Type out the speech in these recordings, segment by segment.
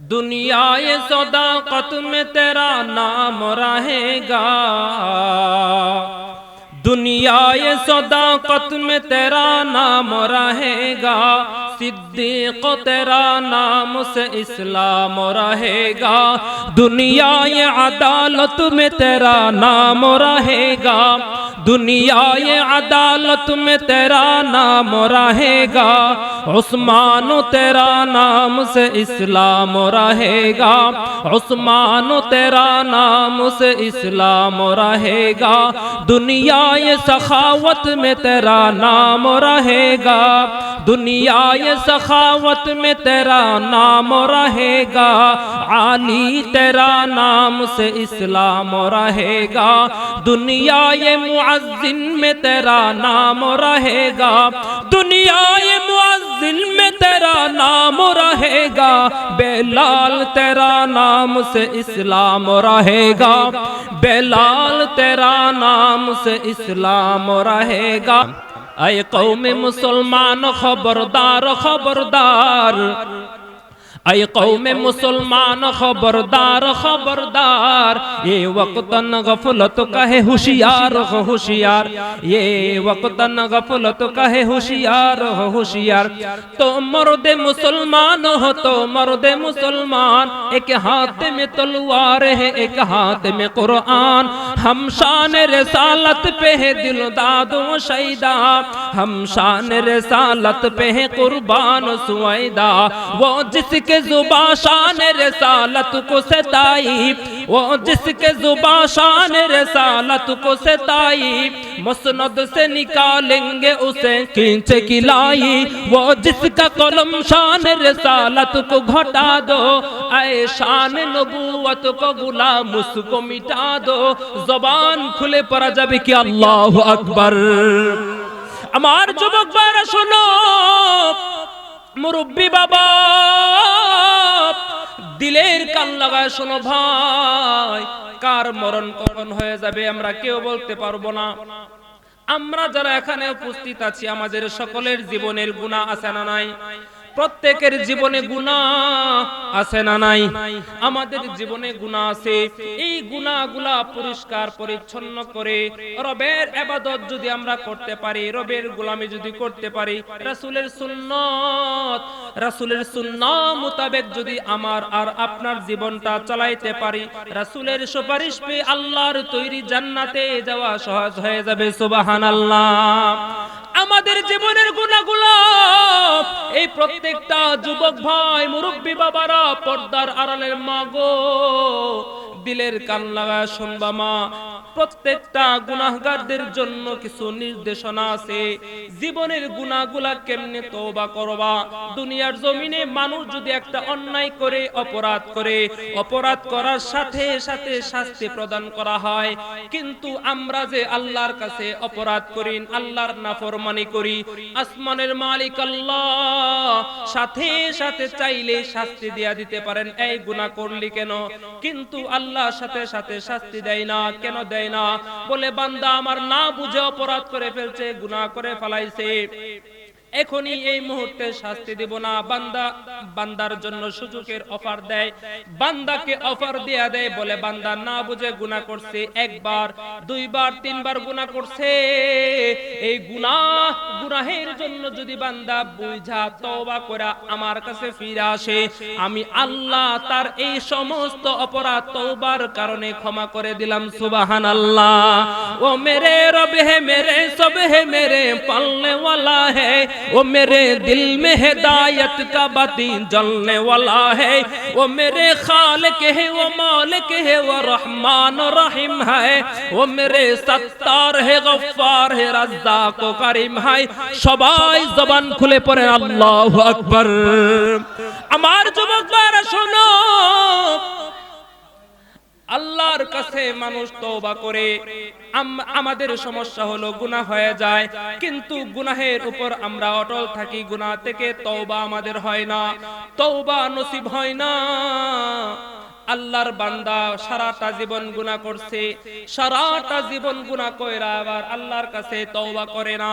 دنیا صداقت میں تیرا نام رہے گا۔ دنیا یہ صداقت میں تیرا نام رہے گا۔ صدیق تیرا نام سے اسلام رہے گا۔ دنیا یہ عدالت میں تیرا نام رہے گا۔ دنیا یہ عدالت میں تیرا نام رہے گا۔ عثمان تیرا نام سے اسلام رہے گا۔ عثمان تیرا نام سے اسلام رہے گا۔ دنیا دنیا سخاوت میں تیرا نام رہے گا۔ دنیا یہ سخاوت میں تیرا نام رہے گا۔ عالی تیرا نام سے اسلام رہے گا۔ دنیا یہ معزن میں تیرا نام رہے گا۔ دنیا یہ معزن دل میں تیرا نام رہے گا۔ بے لال تیرا نام سے اسلام رہے گا۔ بے لال تیرا نام سے اسلام رہے گا۔ اے قوم مسلمان، خبردار خبردار۔ اے قوم مسلمان، خبردار خبردار، یہ وقتن غفلت کہے ہوشیار ہوشیار، یہ وقتن غفلت کہے ہوشیار ہوشیار۔ تو مرد مسلمان ہو، تو مرد مسلمان، ایک ہاتھ میں تلوار ہے، ایک ہاتھ میں قرآن۔ ہم شان رسالت پہ ہے دل داد و شیدہ ہم شان رسالت پہ ہے قربان سوائدہ وہ جس जिसके जुबा शान रसालत को सताई वो जिसके जुबा शान रसालत को सताई मुसनद से निकालेंगे उसे खींच किलाई वो जिसका कलम शान रसालत को घटा दो आए शान नबूवत को गुलाम उसको मिटा दो जबान खुले पर जब कि अल्लाह अकबर আমার যুবক ভাইরা শোনো মুরব্বী বাবা, দিলের কান লাগায় শোনো ভাই, কার মরণ কখন হয়ে যাবে আমরা কেউ বলতে পারব না। আমরা যারা এখানে উপস্থিত আছি, আমাদের সকলের জীবনের গুণা আছে না নাই? প্রত্যেকের জীবনে গুণা আছে না নাই? আমাদের জীবনে গুণা আছে। এই গুণাগুলা পরিষ্কার পরিচ্ছন্ন করে রবের আবাদত যদি আমরা করতে পারি রবের গোলামি যদি করতে পারি রাসূলের সুন্নত রাসূলের সুন্নাহ মোতাবেক যদি আমার আর আপনার জীবনটা চালাইতে পারি রাসূলের সুপারিশ পেয়ে আল্লাহর তৈরি জান্নাতে যাওয়া সহজ হয়ে যাবে সুবহানাল্লাহ। আমাদের জীবনের গুণাগুলো। এই প্রত্যেকটা যুবক ভাই, মুরব্বী বাবারা পর্দার আড়ালের মাগো দিলের কান লাগা শুনবা মা প্রত্যেকটা গুনাহগারদের জন্য কিছু নির্দেশনা আছে। জীবনের গুনাহগুলা কেমনে তওবা করবা? দুনিয়ার জমিনে মানুষ যদি একটা অন্যায় করে, অপরাধ করে, অপরাধ করার সাথে সাথে শাস্তি প্রদান করা হয়। কিন্তু আমরা যে আল্লাহর কাছে অপরাধ করি, আল্লাহর নাফরমানি করি, আসমানের মালিক আল্লাহ সাথে সাথে চাইলে শাস্তি দিয়া দিতে পারেন। এই গুনাহ করলি কেন? কিন্তু আল্লাহ সাথে সাথে শাস্তি দেয় না। কেন দেয়? না। বলে বান্দা আমার না বুঝে অপরাধ করে ফেলছে গুনাহ করে ফেলাইছে। এখনই এই মুহূর্তে শাস্তি দিব না। বান্দা বান্দার জন্য সুযোগের অফার দেয়। বান্দাকে অফার দেয়া দেয় বলে বান্দা না বুঝে গুনাহ করছে। একবার দুইবার তিনবার গুনাহ করছে। এই গুনাহ গুনাহের জন্য যদি বান্দা বুঝা তওবা করে আমার কাছে ফিরে আসে আমি আল্লাহ তার এই সমস্ত অপরাধ তওবার কারণে ক্ষমা করে দিলাম। সুবহানাল্লাহ। ও মেরে রব হে মেরে সব হে মেরে পালনে वाला وہ میرے دل میں ہدایت کا بتی جلنے والا ہے۔ وہ میرے خالق ہے، وہ مالک ہے، وہ رحمان و رحم ہے۔ وہ میرے ستار ہے، غفار ہے رضا کو کریم ہے۔ سبائی زبان کھلے খুলে اللہ اکبر۔ امار আমার যুবক شنو আল্লাহর কাছে মানুষ তওবা করে, আম- আমাদের সমস্যা হলো গুনাহ হয়ে যায়, কিন্তু গুনাহের উপর আমরা অটল থাকি, গুনাহ থেকে তওবা আমাদের হয় না, তওবা নসিব হয় না। আল্লাহর বান্দা সারাটা জীবন গুনাহ করছে, সারাটা জীবন গুনাহ কইরা আবার আল্লাহর কাছে তওবা করে না।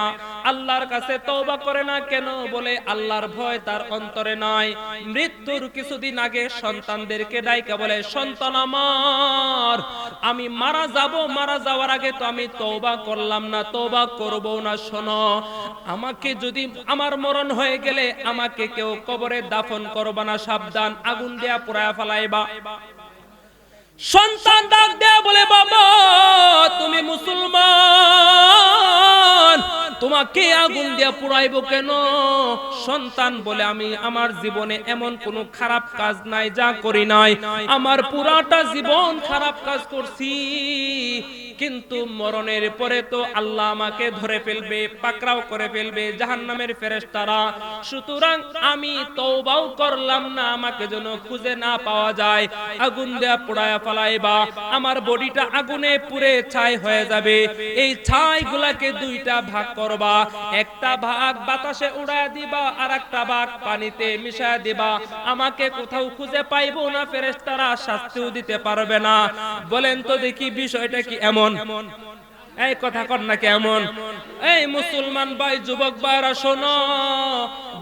আল্লাহর কাছে তওবা করে না কেন বলে আল্লাহর ভয় তার অন্তরে নাই। মৃত্যুর কিছুদিন আগে সন্তানদেরকে ডাইকা বলে, সন্তান আমার, আমি মারা যাব, মারা যাওয়ার আগে তো আমি তওবা করলাম না, তওবা করব না, শোনো। আমাকে যদি আমার মরণ হয়ে গেলে আমাকে কেউ কবরে দাফন করবা না, সাবধান, আগুন দেয়া পুরায়া ফেলাইবা। সন্তান ডাক দেয়া বলে, বাবা, তুমি মুসলমান। তোমাকে আগুন দিয়া পুরাইব কেন? সন্তান বলে আমি আমার জীবনে এমন কোনো খারাপ কাজ নাই, যা করি নাই। আমার পুরাটা জীবন খারাপ কাজ করছি। কিন্তু মরণের পরে তো আল্লাহ আমাকে ধরে ফেলবে, পাকড়াও করে ফেলবে জাহান্নামের ফেরেশতারা। সুতরাং আমি তওবাও করলাম না, আমাকে যেন খুঁজে না পাওয়া যায়। আগুন দেয়া পোড়ায়া ফলাইবা, আমার বডিটা আগুনে পুড়ে ছাই হয়ে যাবে। এই ছাই গুলাকে দুইটা ভাগ করবা। একটা ভাগ বাতাসে উড়ায় দিবা আর একটা ভাগ পানিতে মিশায় দিবা। আমাকে কোথাও খুঁজে পাইবো না, ফেরেশতারা শাস্তিও দিতে পারবে না। বলেন তো দেখি বিষয়টা কি এমন? এই কথা কর না কেমন? এই মুসলমান ভাই, যুবক ভাইরা, শোনো।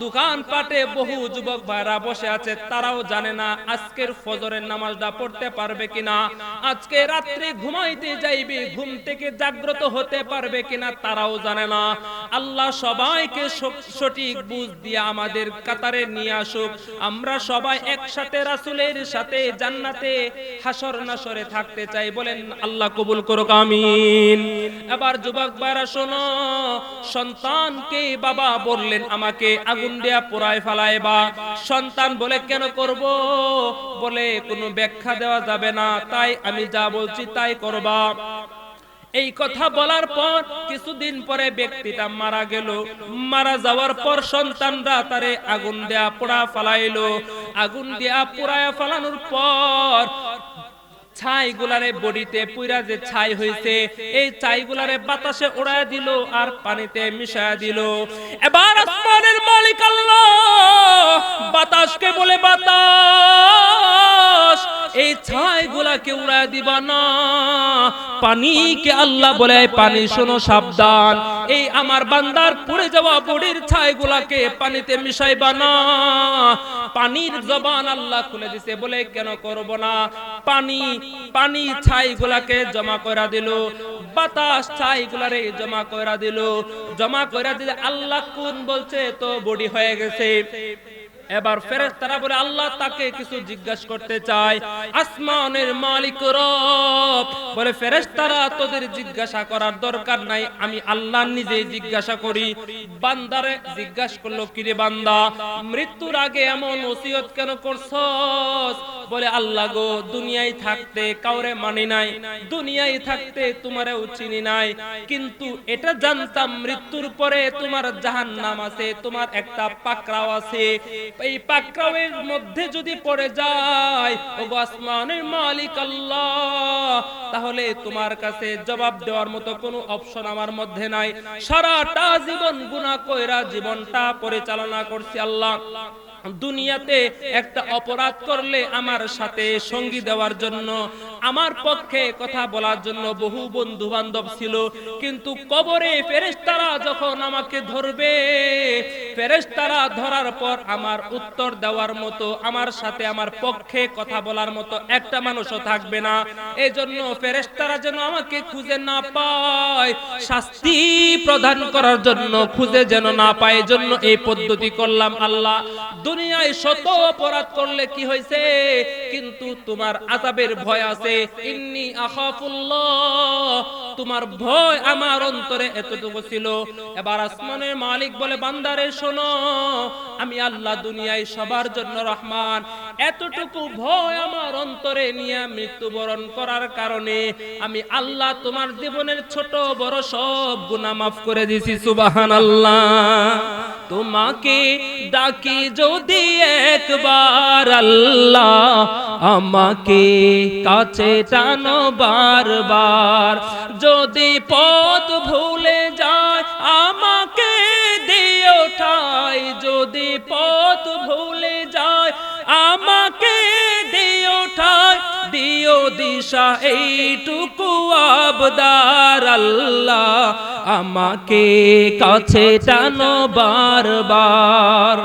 দোকান পাটে বহু যুবক ভাইরা বসে আছে, তারাও জানে না আজকের ফজরের নামাজটা পড়তে পারবে কিনা। আজকে রাত্রে ঘুমাইতে যাইবে, ঘুম থেকে জাগ্রত হতে পারবে কিনা, তারাও জানে না। আল্লাহ সবাইকে সঠিক বুঝ দিয়ে আমাদের কাতারে নিয়ে আসুক। আমরা সবাই একসাথে রাসূলের সাথে জান্নাতে হাসর নাসরে থাকতে চাই বলেন, আল্লাহ কবুল করুক, আমিন। এবার যুবক ভাইরা শোনো, সন্তানকে বাবা বললেন, আমাকে আগুন দেয়া পোড়ায় ফেলায় বা। সন্তান বলে, কেন করব? বলে, কোনো ব্যাখ্যা দেওয়া যাবে না, তাই আমি যা বলছি তাই করবা। এই কথা বলার পর কিছুদিন পরে ব্যক্তিটা মারা গেল। মারা যাওয়ার পর সন্তানরা তারে আগুন দেয়া পোড়া ফালাইলো। আগুন দেয়া পোড়ায় ফালানোর পর ছাই গুলারে বডিতে পুইরা যে ছাই হইছে, এই ছাই গুলারে বাতাসে উড়ায় দিল আর পানিতে মিশায় দিল। এবার আসমানের মালিক আল্লাহ বাতাসকে বলে, বাতাস এই ছাই গুলাকে উড়ায় দিবা না। পানিকে আল্লাহ বলে, "এই পানি শোনো, সাবধান। এই আমার বান্দার পড়ে যাওয়া বডির ছাই গুলাকে পানিতে মিশাইবা না। পানির জবান আল্লাহ খুলে দিছে বলে, কেন করব না? পানি পানি ছাই গুলাকে জমা কইরা দিল। বাতাস ছাই গুলারে জমা কইরা দিল। জমা কইরা দিলে আল্লাহ কোন বলছে? তো বডি হয়ে গেছে। এবার ফেরেশতারা বলে, আল্লাহ তাকে কিছু জিজ্ঞাসা করতে চায়। আসমানের মালিক রব। বলে, ফেরেশতারা, তোদের জিজ্ঞাসা করার দরকার নাই, আমি আল্লাহ নিজে জিজ্ঞাসা করি। বান্দারে জিজ্ঞাসা করল, কিরে বান্দা, মৃত্যুর আগে এমন ওসিয়ত কেন করছস? বলে, আল্লাহ গো, দুনিয়ায় থাকতে কাউরে মানি নাই, দুনিয়ায় থাকতে তোমারেও চিনি নাই। কিন্তু এটা জানতাম মৃত্যুর পরে তোমার জাহান্নাম আছে, তোমার একটা পাকড়াও আছে। এই পাকড়াওয়ের মধ্যে যদি পড়ে যায় ও আসমানের মালিক আল্লাহ, তাহলে তোমার কাছে জবাব দেওয়ার মতো কোনো অপশন আমার মধ্যে নাই। সারাটা জীবন গুনাহ কইরা জীবনটা পরিচালনা করছি আল্লাহ। দুনিয়াতে একটা অপরাধ করলে আমার সাথে সঙ্গী দেওয়ার জন্য, আমার পক্ষে কথা বলার জন্য বহু বন্ধু বান্ধব ছিল। কিন্তু কবরে ফেরেশতারা যখন আমাকে ধরবে, ফেরেশতারা ধরার পর আমার উত্তর দেওয়ার মতো, আমার সাথে আমার পক্ষে কথা বলার মতো একটা মানুষও থাকবে না। এজন্য ফেরেশতারা যেন আমাকে খুঁজে না পায়, শাস্তি প্রদান করার জন্য খুঁজে যেন না পায় জন্য এই পদ্ধতি করলাম আল্লাহ। দুনিয়ায় শত অপরাধ করলে কি হয়েছে? কিন্তু তোমার আযাবের ভয় আছে। ইন্নি আখাফুল্লাহ। তোমার ভয় আমার অন্তরে এতটুকু ছিল। এবার আসমানের মালিক বলে, বান্দারে, শোনো, আমি আল্লাহ দুনিয়ায় সবার জন্য রহমান। এতটুকু ভয় আমার অন্তরে নিয়ে মৃত্যুবরণ করার কারণে আমি আল্লাহ তোমার জীবনের ছোট বড় সব গুনাহ মাফ করে দিছি সুবহানাল্লাহ। তোমাকে ডাকি যদি একবার আল্লাহ আমাকে কাছে টানো বারবার। যদি পথ ভুলে দিশা, এইটুকু আবদার আল্লাহ আমাকে কাছে টানো বারবার।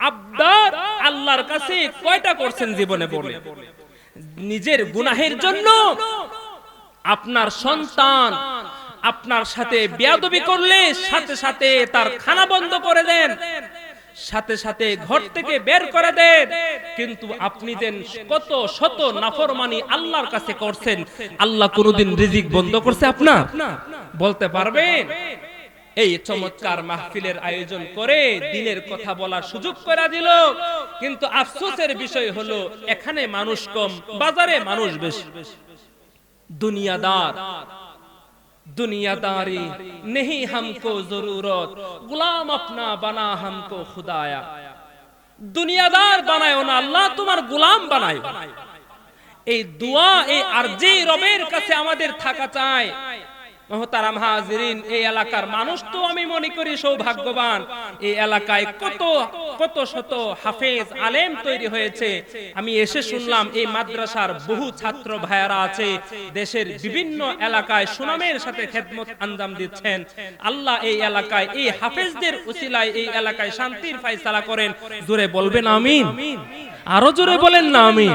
আবদার আল্লাহর কাছে কয়টা করছেন জীবনে বলে? নিজের গুনাহের জন্য আপনার সন্তান আপনার সাথে বেয়াদবি করলে সাথে সাথে তার খানা বন্ধ করে দেন। সাথে সাথে ঘর থেকে বের করে দেন। কিন্তু আপনি দেন কত শত নাফরমানি আল্লাহর কাছে করছেন, আল্লাহ কোনোদিন রিজিক বন্ধ করছে আপনার? বলতে পারবেন? এই চমৎকার মাহফিলের আয়োজন করে দিনের কথা বলার সুযোগ করে দিল। কিন্তু আফসোসের বিষয় হলো, এখানে মানুষ কম, বাজারে মানুষ বেশি। দুনিয়াদার दुनियादारी नहीं हमको जरूरत गुलाम अपना बना हमको खुदाया দুনিয়াদার বানায় না আল্লাহ তোমার গোলাম বানায় এই দোয়া এই আরজি রবের কাছে আমাদের থাকা চাই মহতারাম হাজিরিন, এই এলাকার মানুষ তো আমি মনে করি সৌভাগ্যবান। এই এলাকায় কত কত শত হাফেজ আলেম তৈরি হয়েছে। আমি এসে শুনলাম এই মাদ্রাসার বহু ছাত্র ভাইয়ারা আছে, দেশের বিভিন্ন এলাকায় সুনামের সাথে খেদমত আঞ্জাম দিচ্ছেন। আল্লাহ এই এলাকায়, এই হাফেজদের উসিলায় এই এলাকায় শান্তির ফাইসালা করেন। জোরে বলবেন আমিন। আরও জোরে বলেন না আমিন।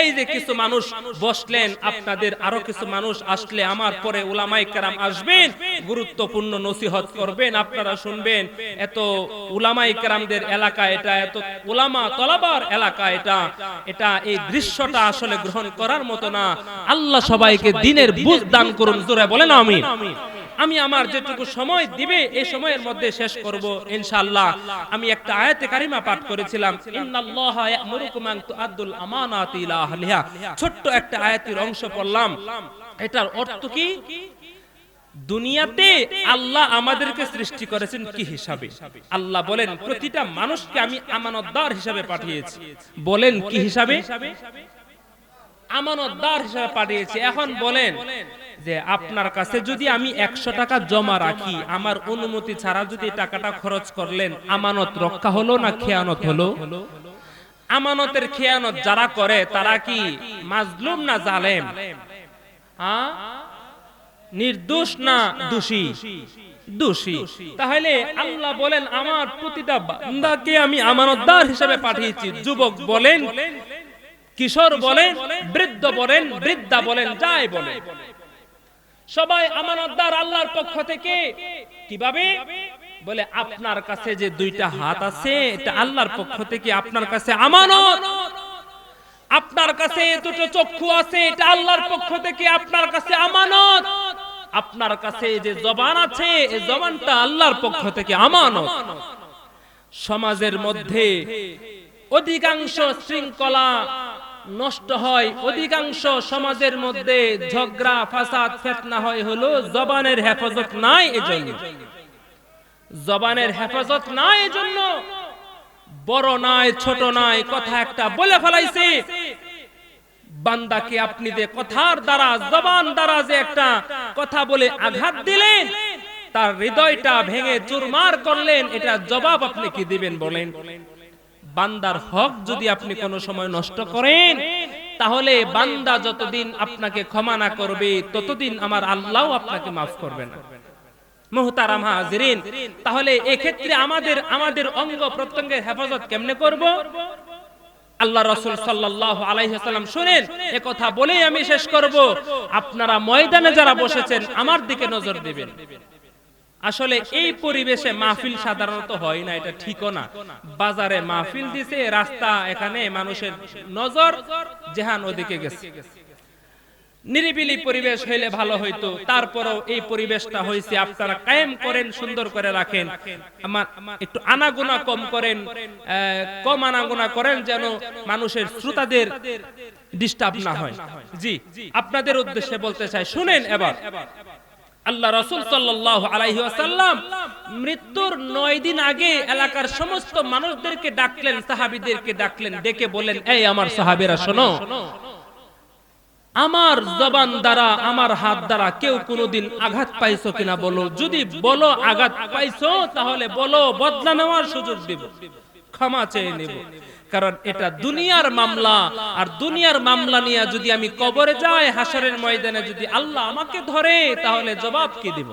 এই যে কিছু মানুষ বসলেন, আপনাদের আরও কিছু মানুষ আসলে আমার পরে উলামাই কেরাম আসবেন, গুরুত্বপূর্ণ নসিহত করবেন, আপনারা শুনবেন, এত উলামাই কেরামদের এলাকা এটা, এত উলামা তলাবার এলাকা এটা এটা এই দৃশ্যটা আসলে গ্রহণ করার মতো না। আল্লাহ সবাইকে দিনের বুঝ দান করুন, জোরে বলেন আমি আমি আমার যেটুকু সময় দিবে এই সময়ের মধ্যে শেষ করব ইনশাআল্লাহ। আমি একটা আয়াতে কারিমা পাঠ করেছিলাম। ইন্নাল্লাহা ইয়ামুরুকুম আন তুআদ্দুল আমানাতি ইলা আহলিহা। ছোট্ট একটা আয়াতের অংশ পড়লাম। এটার অর্থ কি? দুনিয়াতে আল্লাহ আমাদেরকে সৃষ্টি করেছেন কি হিসাবে? আল্লাহ বলেন প্রতিটা মানুষকে আমি আমানতদার হিসাবে পাঠিয়েছি। বলেন কি হিসাবে? আমানতদার হিসাবে পাঠিয়েছি। এখন বলেন যে আপনার কাছে যদি আমি একশো টাকা জমা রাখি, আমার অনুমতি ছাড়া যদি টাকাটা খরচ করলেন, আমানত রক্ষা হলো না খেয়ানত হলো? আমানতের খেয়ানত যারা করে, তারা কি মাজলুম না জালেম? নির্দোষ না দোষী? দোষী। তাহলে আল্লাহ বলেন, আমার প্রতিটা বান্দাকে আমি আমানতদার হিসেবে পাঠিয়েছি। যুবক বলেন কিশোর বলেন বৃদ্ধ বলেন বৃদ্ধা বলেন যাই বলেন। সবাই আমানতদার আল্লাহর পক্ষ থেকে কীভাবে? বলে আপনার কাছে যে দুইটা হাত আছে এটা আল্লাহর পক্ষ থেকে আপনার কাছে আমানত। আপনার কাছে দুটো চক্ষু আছে এটা আল্লাহর পক্ষ থেকে আপনার কাছে আমানত। আপনার কাছে যে জবান আছে এই জবানটা আল্লাহর পক্ষ থেকে আমানত। সমাজের মধ্যে অধিকাংশ শৃঙ্খলা নষ্ট হয়। অধিকাংশ সমাজের মধ্যে ঝগড়া, ফাসাদ, ফেতনা হয় হলো জবানের হেফাজত নাই এজন্য। জবানের হেফাজত নাই এজন্য। বড় নাই, ছোট নাই, কথা একটা বলে ফেলাইছে। বান্দাকে আপনি যে কথার দ্বারা, জবান দ্বারা যে একটা কথা বলে আঘাত দিলেন, তার হৃদয়টা ভেঙে চুরমার করলেন এটা জবাব আপনি কি দিবেন বলেন? বান্দার হক যদি আপনি কোনো সময় নষ্ট করেন, তাহলে বান্দা যতদিন আপনাকে ক্ষমা না করবে, ততদিন আমার আল্লাহ আপনাকে মাফ করবে না। তাহলে এক্ষেত্রে আমাদের আমাদের অঙ্গ প্রত্যঙ্গের হেফাজত কেমনে করব? আল্লাহ রসুল সাল্লাহ শুনেন কথা বলেই আমি শেষ করব। আপনারা ময়দানে যারা বসেছেন, আমার দিকে নজর দিবেন। আসলে এই পরিবেশে মাহফিল সাধারণত হয় না এটা ঠিকও না। বাজারে মাহফিল দিছে রাস্তা এখানে মানুষের নজর জেহান ওদিকে গেছে। নিরিবিলি পরিবেশ হইলে ভালো হইতো। তারপরও এই পরিবেশটা হয়েছে আপনারা কায়েম করেন সুন্দর করে রাখেন। আমার একটু আনাগুনা কম করেন কম আনাগুনা করেন যেন মানুষের শ্রোতাদের ডিস্টার্ব না হয়। জি আপনাদের উদ্দেশ্যে বলতে চাই শুনেন এবার। আল্লাহ রসুল সাল্লাহ মৃত্যুর নয় দিন আগে এলাকার সমস্ত মানুষদেরকে ডাকলেন, সাহাবিদেরকে ডাকলেন, ডেকে বলেন এই আমার সাহাবেরা, শোনো। আমার জবান দ্বারা, আমার হাত দ্বারা কেউ কোনোদিন আঘাত পাইছো কিনা বলো। যদি বলো আঘাত পাইছো, তাহলে বলো, বদলা নেওয়ার সুযোগ দিব। ক্ষমা চেয়ে নেব। কারণ এটা দুনিয়ার মামলা। আর দুনিয়ার মামলা নিয়ে যদি আমি কবরে যাই হাসরের ময়দানে যদি আল্লাহ আমাকে ধরে তাহলে জবাব কি দিব?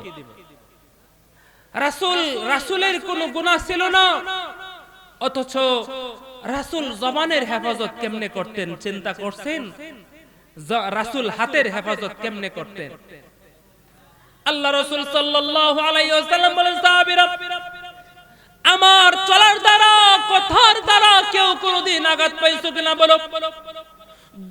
রাসূল রাসূলের কোনো গুনাহ ছিল না। অথচ রাসূল জবানের হেফাজত কেমনে করতেন চিন্তা করছেন? রাসূল হাতের হেফাজত কেমনে করতেন? আল্লাহ রাসূল সাল্লাল্লাহু আলাইহি ওয়াসাল্লাম বলেন সাহাবীরা আমার চলার দ্বারা, কথার দ্বারা কেউ কোনোদিন আঘাত পাইছো কিনা বলো?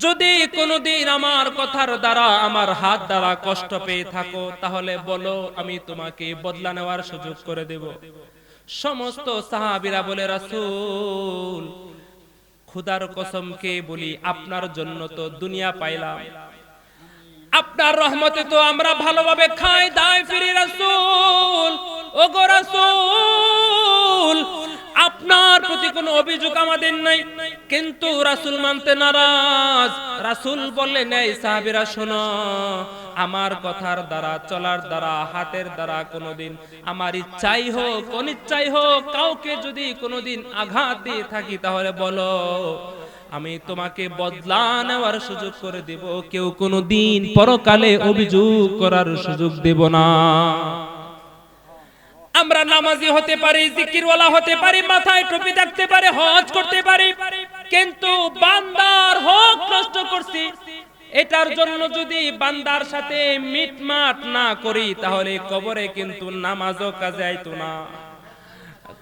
যদি কোনোদিন আমার কথার দ্বারা আমার হাত দ্বারা কষ্ট পেয়ে থাকো, তাহলে বলো, আমি তোমাকে বদলা নেওয়ার সুযোগ করে দেব। সমস্ত সাহাবীরা বলে, রাসূল, খুদার কসমকে বলি, আপনার জন্য তো দুনিয়া পাইলাম। আপনার রহমতে তো আমরা ভালোভাবে খাই, দায় ফিরি, রাসূল। ও রাসূল, আপনার প্রতি কোনো অভিযোগ আমাদের নাই। কিন্তু রাসূল মানতে নারাজ। রাসূল বললেন, এই সাহাবীরা, শোনো, আমার কথার দ্বারা, চলার দ্বারা, হাতের দ্বারা কোনোদিন আমার ইচ্ছাই হোক, অনিচ্ছাই হোক, কাউকে যদি কোনোদিন আঘাত দিয়ে থাকি, তাহলে বলো, আমি তোমাকে বদলা নেওয়ার সুযোগ করে দেব। কেউ কোনো দিন পরকালে অভিযোগ করার সুযোগ দেব না। আমরা নামাজি হতে পারি, জিকিরওয়ালা হতে পারি, মাথায় টুপি থাকতে পারি, হজ করতে পারি। কিন্তু বান্দার হক নষ্ট করছি। এটার জন্য যদি বান্দার সাথে মিটমাট না করি, তাহলে কবরে কিন্তু নামাজও কাজে আইতো না।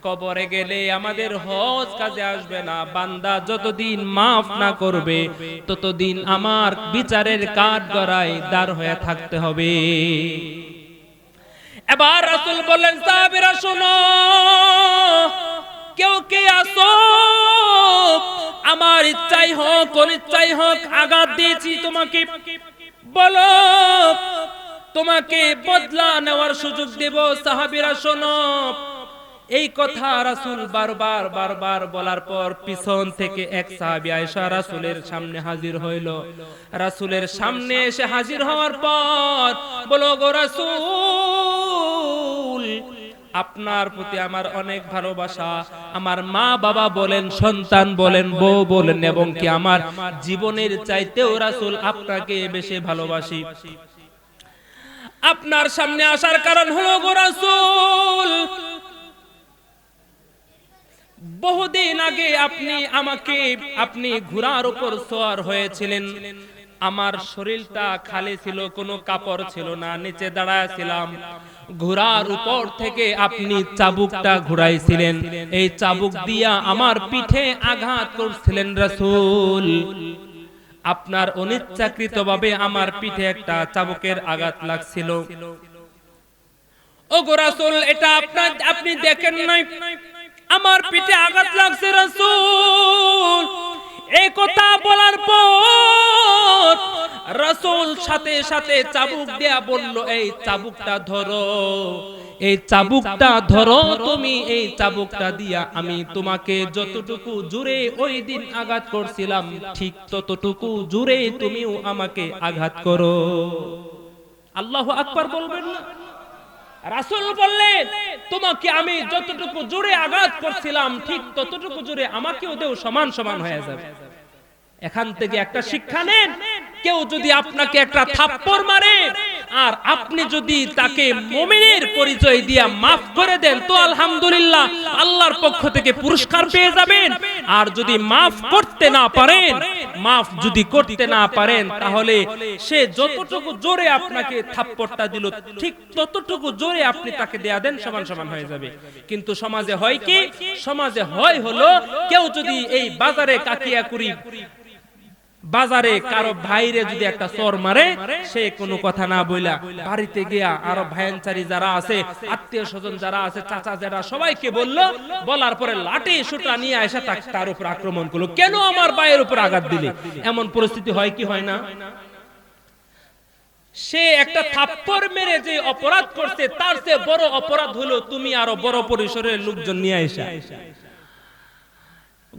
কবরে গেলে আমাদের হজ কাজে আসবে না। বান্দা যতদিন মাফ না করবে, ততদিন আমার বিচারের কাঠ গড়াই দাঁড় হয়ে থাকতে হবে। এবার রাসুল বললেন, সাহাবীরা, শোনো, কেউ কে আসো? আমার ইচ্ছাই হোক অনিচ্ছাই হোক, আঘাত দিয়েছি তোমাকে। বলো, তোমাকে বদলা নেওয়ার সুযোগ দেব। সাহাবীরা, শোনো, এই কথা রাসূল বারবার বারবার বলার পর পিছন থেকে এক সাহাবী আয়েশা রাসূলের সামনে হাজির হইল। রাসুলের সামনে এসে হাজির হওয়ার পর বলো গো রাসূল আপনার প্রতি আমার অনেক ভালোবাসা। আমার মা বাবা বলেন, সন্তান বলেন, বউ বলেন, এবং কি আমার জীবনের চাইতেও রাসূল আপনাকে বেশি ভালোবাসি। আপনার সামনে আসার কারণ হলো গো রাসূল, বহুদিন আগে আপনি আমাকে, আপনি ঘোড়ার উপর সোয়ার হয়েছিলেন। আমার শরীরটা খালি ছিল, কোনো কাপড় ছিল না, নিচে দাঁড়ায় ছিলাম। ঘোড়ার উপর থেকে আপনি চাবুকটা ঘুরাইছিলেন। এই চাবুক দিয়া আমার পিঠে আঘাত করছিলেন রাসূল। আপনার অনিচ্ছাকৃতভাবে আমার পিঠে একটা চাবুকের আঘাত লাগছিল। ও রাসূল, এটা আপনার আপনি দেখেন নাই? আমার পিঠে আঘাত লাগছে রাসূল। এই কথা বলার পর রাসূল সাথে সাথে চাবুক দেয়া বলল, এই চাবুকটা ধরো, এই চাবুকটা ধরো, তুমি এই চাবুকটা দিয়া আমি তোমাকে যতটুকু জুড়ে ওই দিন আঘাত করছিলাম, ঠিক ততটুকু জুড়ে তুমিও আমাকে আঘাত করো। আল্লাহ আকবার বলবেন না? রাসূল বললেন তোমাকে আমি যতটুকু জোরে আঘাত করছিলাম, ঠিক ততটুকু জোরে আমাকে ওদের সমান সমান হয়ে যাবে। এখান থেকে একটা শিক্ষা নেন, কেউ যদি আপনাকে একটা থাপ্পড় মারে আর আপনি যদি তাকে মুমিনের পরিচয় দিয়া মাফ করে দেন, তো আলহামদুলিল্লাহ আল্লাহর পক্ষ থেকে পুরস্কার পেয়ে যাবেন। আর যদি মাফ করতে না পারেন, মাফ যদি করতে না পারেন, তাহলে সে যতটুকু জোরে আপনাকে থাপ্পড়টা দিল, ঠিক ততটুকু জোরে আপনি তাকে দেয়া দেন, সমান সমান হয়ে যাবে। কিন্তু সমাজে হয় কি? সমাজে হয় হলো, কেউ যদি এই বাজারে কাকিয়া করি বাজারে কারও ভাইরে যদি একটা চর মারে, সে কোনো কথা না বইলা বাড়িতে গিয়া আরও ভাইয়ানচারি যারা আছে, আত্মীয় স্বজন যারা আছে, চাচা যারা, সবাইকে বলল, বলার পরে লাঠি সুটা নিয়ে এসে তার উপর আক্রমণ করল। কেন আমার ভাইয়ের উপর আঘাত দিলে? এমন পরিস্থিতি হয় কি হয় না? সে একটা থাপ্পড় মেরে যে অপরাধ করছে, তার চেয়ে বড় অপরাধ হলো তুমি আরও বড় পরিসরের লোকজন নিয়ে এসে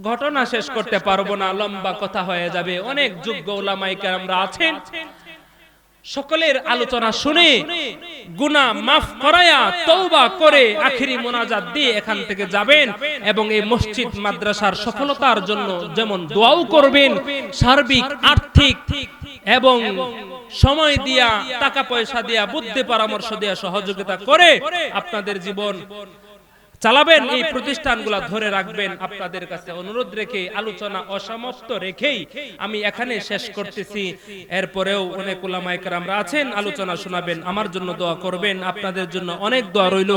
ঘটনা শেষ করতে পারব না লম্বা কথা হয়ে যাবে। অনেক যোগ্য ওলামাইকার আমরা আছেন। সকলের আলোচনা শুনে গুনা মাফ করায়া তৌবা করে আখেরি মোনাজাত দিয়ে এখান থেকে যাবেন এবং এই মসজিদ মাদ্রাসার সফলতার জন্য যেমন দোয়াও করবেন সার্বিক আর্থিক এবং সময় দিয়া টাকা পয়সা দিয়া বুদ্ধি পরামর্শ দিয়া সহযোগিতা করে আপনাদের জীবন চালাবেন এই প্রতিষ্ঠানগুলা ধরে রাখবেন। আপনাদের কাছে অনুরোধ রেখে আলোচনা অসমাপ্ত রেখেই আমি এখানে শেষ করতেছি। এরপরেও অনেক ওলামায়ে কেরামরা আছেন আলোচনা শোনাবেন। আমার জন্য দোয়া করবেন। আপনাদের জন্য অনেক দোয়া রইল।